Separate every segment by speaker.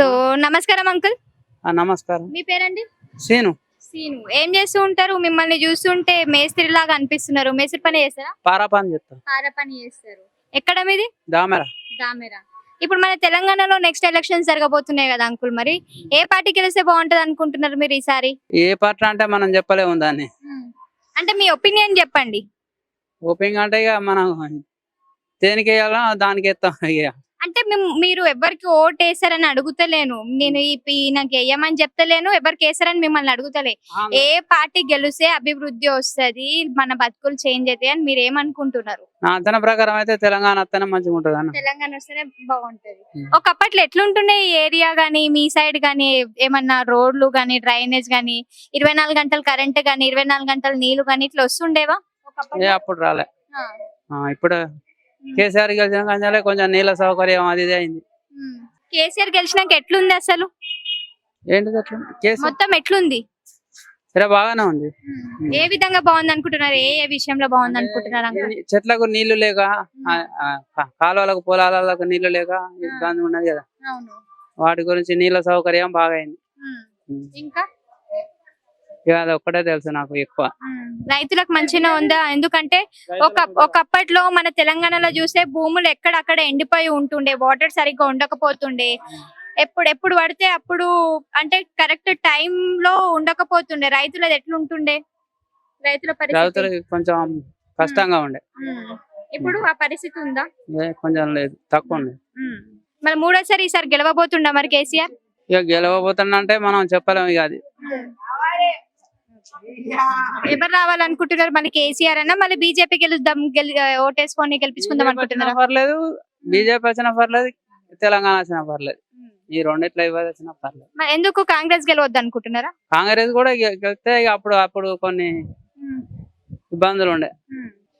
Speaker 1: నమస్కారం అంకుల్.
Speaker 2: నమస్కారం.
Speaker 1: మీ పేరండి?
Speaker 2: సీను.
Speaker 1: సీను. ఏం చేస్తూ ఉంటారు? మిమ్మల్ని చూస్తుంటే మేస్త్రి లాగా అనిపిస్తున్నారు. మేస్త్రి పని చేస్తారా?
Speaker 2: పారా పని చెప్తా
Speaker 1: పార పని చేస్తారు. ఎక్కడ మీది?
Speaker 2: దామెర.
Speaker 1: దామెరా. ఇప్పుడు మన తెలంగాణలో నెక్స్ట్ ఎలక్షన్స్ జరగబోతున్నాయి కదా అంకుల్ మరి. ఏ పార్టీ గెలిస్తే బాగుంటది అనుకుంటున్నారు మీరు ఈసారి?
Speaker 2: ఏ పార్టీ అంటే మనం చెప్పలేము దాన్ని.
Speaker 1: అంటే మీ ఒపీనియన్ చెప్పండి.
Speaker 2: ఓపెన్ అంటే ఇక మనం దేనికి వేయాలో దానికి ఎత్తాం ఇక.
Speaker 1: అంటే మేము- మీరు ఎవరికి ఓట్ వేసారని అడుగుతలేను. నేను ఈ నాకు వేయమని చెప్తలేను ఎవరికి వేసారని మిమ్మల్ని అడుగుతలే. ఏ పార్టీ గెలిస్తే అభివృద్ధి వస్తది మన బతుకులు చేంజ్ అవుతాయి అని మీరు ఏమనుకుంటున్నారు?
Speaker 2: ప్రకారం అయితే తెలంగాణ వస్తేనే మంచిగా ఉంటుంది అన్న?
Speaker 1: తెలంగాణ వస్తేనే బాగుంటది. ఒకప్పట్లో ఎట్లుంటుండే ఈ ఏరియా గానీ మీ సైడ్ గానీ ఏమన్నా రోడ్లు గానీ డ్రైనేజ్ గానీ ఇరవై నాలుగు గంటలు కరెంట్ గానీ ఇరవై నాలుగు గంటలు నీళ్ళు గానీ ఇట్లా వస్తుండేవా?
Speaker 2: అప్పుడు రాలే. ఇప్పుడు కేసీఆర్ గెలిచిన కంచాలే కొంచెం నీళ్ళ సౌకర్యం అది ఇది అయింది.
Speaker 1: కేసీఆర్ గెలిచినాక ఎట్లుంది అసలు?
Speaker 2: ఏంటిది అట్లా? కేసీఆర్
Speaker 1: మొత్తం ఎట్లుంది?
Speaker 2: సరే బాగానే ఉంది.
Speaker 1: ఏ విధంగా బాగుంది అనుకుంటున్నారు? ఏ ఏ విషయంలో బాగుంది అనుకుంటున్నారు అంకుల్?
Speaker 2: చెట్లకు నీళ్ళు లేక ఆ, ఆ, కా- కాలువలకు పొలాలకు నీళ్ళు లేక ఇబ్బంది ఉన్నది కదా.
Speaker 1: అవును.
Speaker 2: వాటి గురించి నీళ్ళ సౌకర్యం బాగా అయింది.
Speaker 1: ఉమ్. ఇక?
Speaker 2: అది ఒక్కటే తెలుసు నాకు ఎక్కువ.
Speaker 1: రైతులకు మంచిగా ఉందా? ఎందుకంటే ఒక ఒకప్పట్లో మన తెలంగాణలో చూస్తే భూములు ఎక్కడక్కడ ఎండిపోయి ఉంటుండే వాటర్ సరిగ్గా ఉండకపోతుండే. ఎప్పుడు ఎప్పుడు పడితే అప్పుడు అంటే కరెక్ట్ టైం లో ఉండకపోతుండే. రైతులది ఎట్లుంటుండే? రైతుల పరిస్థితి?
Speaker 2: కొంచెం కష్టంగా ఉండే.
Speaker 1: ఇప్పుడు ఆ పరిస్థితి ఉందా?
Speaker 2: కొంచెం లేదు తక్కువ ఉంది.
Speaker 1: మరి మూడోసారి ఈసారి గెలవబోతుండా మరి కేసీఆర్?
Speaker 2: ఇక గెలవబోతున్నంటే మనం చెప్పలేము ఇక అది.
Speaker 1: ఎవరు రావాలనుకుంటున్నారు? మళ్ళీ కేసీఆర్ అన్నా మళ్ళీ బీజేపీ గెలుద్దాం గెలి ఓటేసుకొని గెలిపించుకుందాం అనుకుంటున్నారా?
Speaker 2: పర్లేదు. బీజేపీ వచ్చినా పర్లేదు. తెలంగాణ వచ్చినా పర్లేదు. ఈ రెండిట్లో ఇవ్వాలి వచ్చినా పర్లేదు.
Speaker 1: మరి ఎందుకు కాంగ్రెస్ గెలవద్దు అనుకుంటున్నారా
Speaker 2: కాంగ్రెస్ కూడా గె- గెలిస్తే ఇక అప్పుడు అప్పుడు కొన్ని ఇబ్బందులు ఉండే.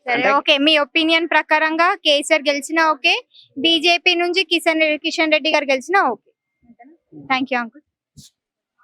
Speaker 1: సరే
Speaker 2: అంటే-
Speaker 1: ఓకే. మీ ఒపీనియన్ ప్రకారంగా కేసీఆర్ గెలిచినా ఓకే. బీజేపీ నుంచి కిషన్ కిషన్ రెడ్డి గారు గెలిచినా ఓకే. Thank you uncle